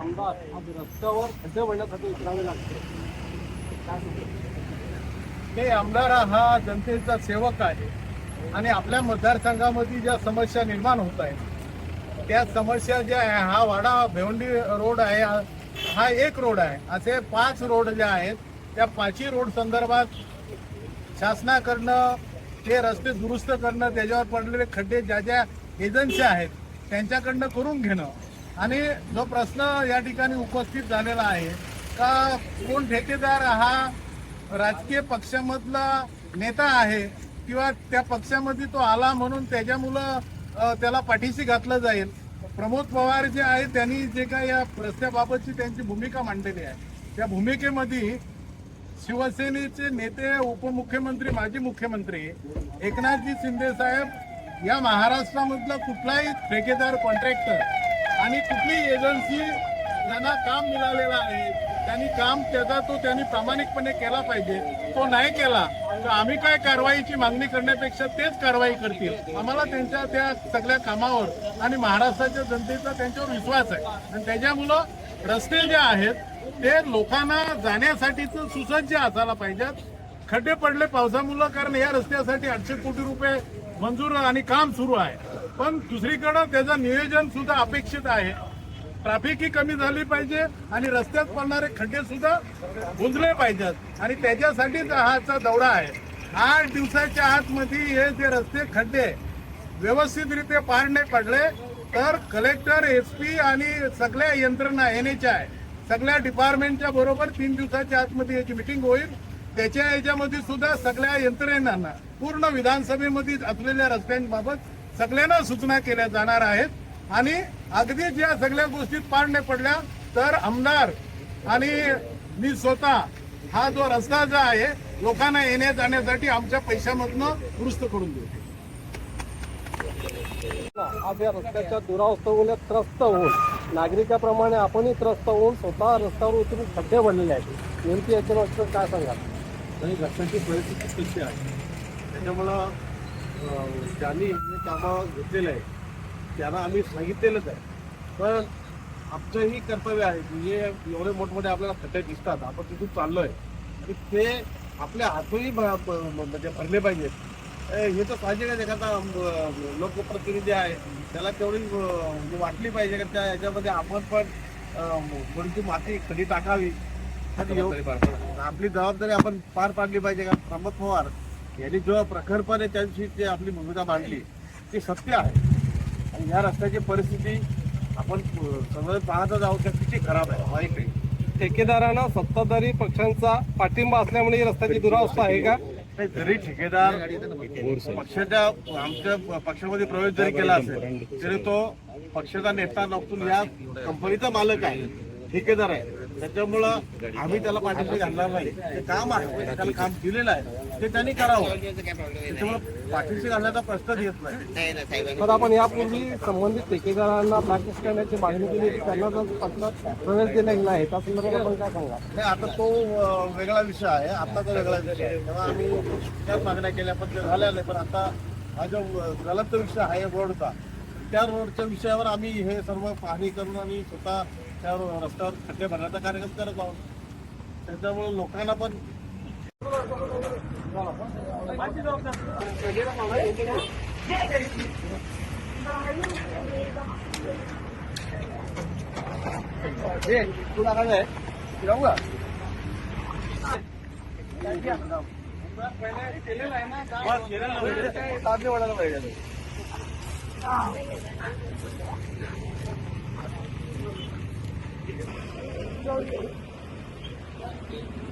आमदार आज रस्त्यावर खड्डे भरण्यासाठी उतरावे लागते. काय आमदार हा जनतेचा सेवक आहे आणि आपल्या मतदारसंघामध्ये ज्या समस्या निर्माण होत आहेत त्या समस्या ज्या आहे हा वाडा भेवंडी रोड आहे हा- हा एक रोड आहे. असे पाच रोड जे आहेत त्या पाचही रोड संदर्भात शासनाकडनं ते रस्ते दुरुस्त करणं त्याच्यावर पडलेले खड्डे ज्या ज्या एजन्सी आहेत त्यांच्याकडनं करून घेणं आणि जो प्रश्न या ठिकाणी उपस्थित झालेला आहे का कोण ठेकेदार हा राजकीय पक्षामधला नेता आहे किंवा त्या पक्षामध्ये तो आला म्हणून त्याच्यामुळं त्याला पाठीशी घातलं जाईल? प्रमोद पवार जे आहे त्यांनी जे काय या रस्त्याबाबतची त्यांची भूमिका मांडलेली आहे. त्या भूमिकेमध्ये शिवसेनेचे नेते उपमुख्यमंत्री माजी मुख्यमंत्री एकनाथजी शिंदे साहेब या महाराष्ट्रामधला कुठलाही ठेकेदार कॉन्ट्रॅक्टर आणि कुठली एजन्सी ज्यांना काम मिळालेलं आहे. त्यांनी काम त्याचा तो त्यांनी प्रामाणिकपणे केला पाहिजे. तो नाही केला तर आम्ही काय कारवाईची मागणी करण्यापेक्षा तेच कारवाई करतील. आम्हाला त्यांच्या त्या सगळ्या कामावर आणि महाराष्ट्राच्या जनतेचा त्यांच्यावर विश्वास आहे. आणि त्याच्यामुळं रस्ते जे आहेत ते लोकांना जाण्यासाठीच सुसज्ज असायला पाहिजेत. खड्डे पडले पावसामुळं कारण या रस्त्यासाठी आठशे कोटी रुपये मंजूर आणि काम सुरू आहे. पण दुसरीकडं त्याचं नियोजन सुद्धा अपेक्षित आहे. ट्रॅफिक ही कमी झाली पाहिजे आणि रस्त्यात पडणारे खड्डे सुद्धा बुंजले पाहिजेत. आणि त्याच्यासाठीच हाचा दौरा आहे. आठ दिवसाच्या आतमध्ये हे जे रस्ते खड्डे व्यवस्थितरित्या पार नाही पडले तर कलेक्टर एस पी आणि सगळ्या यंत्रणा एन एच आय सगळ्या डिपार्टमेंटच्या बरोबर तीन दिवसाच्या आतमध्ये याची मिटिंग होईल. त्याच्या याच्यामध्ये सुद्धा सगळ्या यंत्रणा पूर्ण विधानसभेमध्ये असलेल्या रस्त्यांबाबत सगळ्यांना सूचना केल्या जाणार आहेत. आणि अगदी ज्या सगळ्या गोष्टीत पार नाही पडल्या तर आमदार आणि मी स्वतः हा जो रस्ता जो आहे लोकांना येण्या जाण्यासाठी आमच्या पैशामधनं दुरुस्त करून देऊ. आज या रस्त्याच्या दुरावस्थेमुळे त्रस्त होऊन नागरिकाप्रमाणे आपणही त्रस्त होऊन स्वतः रस्त्यावर उतरून खड्डे भरलेले आहेत. नेमकी याच्यावर काय सांगाल? आणि रस्त्याची परिस्थिती कशी आहे. त्याच्यामुळं अं, ज्यांनी हे कामं घेतलेलं आहे. त्यांना आम्ही सांगितलेलंच आहे. पण आमचंही कर्तव्य आहे की हे एवढे मोठमोठे आपल्याला खड्डे दिसतात. आपण तिथून चाललोय. आणि ते आपल्या हातूनही म्हणजे भरले पाहिजेत. हे तर पाहिजे का एखादा लोकप्रतिनिधी आहे? त्याला तेवढी म्हणजे वाटली पाहिजे का त्या याच्यामध्ये आपण पण थोडीशी माती खडी टाकावी. आपली जबाबदारी आपण पार पाडली पाहिजे का? प्रमोद पवार यांनी जो प्रखरपणे त्यांची जी आपली भूमिका मांडली ती सत्य आहे. आणि या रस्त्याची परिस्थिती आपण सगळं पाहतच आहोत का किती खराब आहे. वाईट आहे ठेकेदारांना सत्ताधारी पक्षांचा पाठिंबा असल्यामुळे ही रस्त्याची दुरावस्था आहे का? जरी ठेकेदार पक्षाच्या आमच्या पक्षामध्ये प्रवेश जरी केला असेल तरी तो पक्षाचा नेता नसून या कंपनीचा मालक आहे ठेकेदार आहे. त्याच्यामुळं आम्ही त्याला पाठिंबा घालणार नाही. ते काम आहे. त्याला काम दिलेलं आहे. ते त्यांनी करावं. त्याच्यामुळं पाठीशी घालण्याचा प्रश्नच येत नाही. तर आपण यापूर्वी संबंधित ठेकेदारांना प्रॅक्टिस करण्याची मागणी केली त्यांना जर पक्षात प्रवेश दिला नाही त्या संदर्भात आपण काय सांगा नाही आता तो वेगळा विषय आहे. आता तो वेगळा विषय आहे. तेव्हा आम्ही त्याच मागण्या केल्या पण ते झाल्या नाही पण आता हा जो ज्वलंत विषय आहे रोडचा त्या रोडच्या विषयावर आम्ही हे सर्व पाहणी करून आम्ही स्वतः त्या रस्त्यावर खड्डे भरण्याचा कार्यक्रम करत आहोत. त्याच्यामुळे लोकांना पण तुला काय आहे जाऊ का? वाढायला पाहिजे. Thank you.